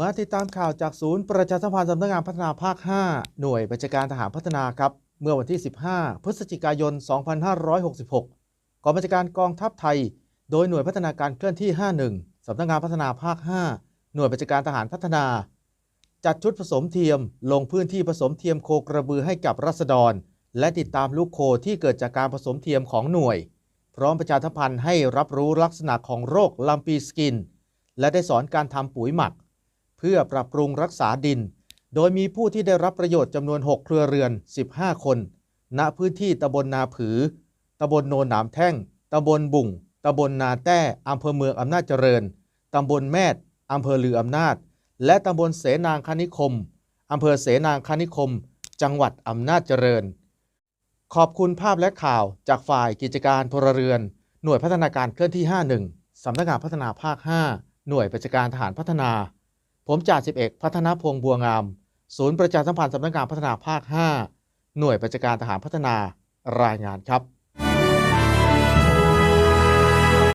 มาติดตามข่าวจากศูนย์ประชาสัมพันธ์สำนักงานพัฒนาภาค 5 หน่วยบัญชาการทหารพัฒนาครับ เมื่อวันที่ 15 พฤศจิกายน 2566 กองบัญชาการกองทัพไทย โดยหน่วยพัฒนาการเคลื่อนที่ 51 สำนักงานพัฒนาภาค 5 หน่วยบัญชาการทหารพัฒนา จัดชุดผสมเทียม ลงพื้นที่ผสมเทียมโคกระบือให้กับรัษฎร และติดตามลูกโคที่เกิดจากการผสมเทียมของหน่วย พร้อมประชาสัมพันธ์ให้รับรู้ลักษณะของโรคลัมปีสกิน และได้สอนการทำปุ๋ยหมัก เพื่อปรับปรุงรักษาดิน โดยมีผู้ที่ได้รับประโยชน์จำนวน 6 เครือเรือน 15 คน ณพื้นที่ตำบลนาผือตำบลโนนหนามแท่งตำบลบุ่งตำบลนาแต้อำเภอเมืองอำนาจเจริญตำบลแมดอำเภอลืออำนาจ และตำบลเสนางคณิคมอำเภอเสนางคณิคม จังหวัดอำนาจเจริญ ขอบคุณภาพและข่าวจากฝ่ายกิจการพลเรือน หน่วยพัฒนาการเคลื่อนที่ 51สำนักงานพัฒนาภาค 5 หน่วยประชาการทหารพัฒนา ผมจ่าสิบเอกพัฒนาพงษ์บัวงาม ศูนย์ประชาสัมพันธ์สำนักงานพัฒนาภาค 5 หน่วยประชาการทหารพัฒนารายงานครับ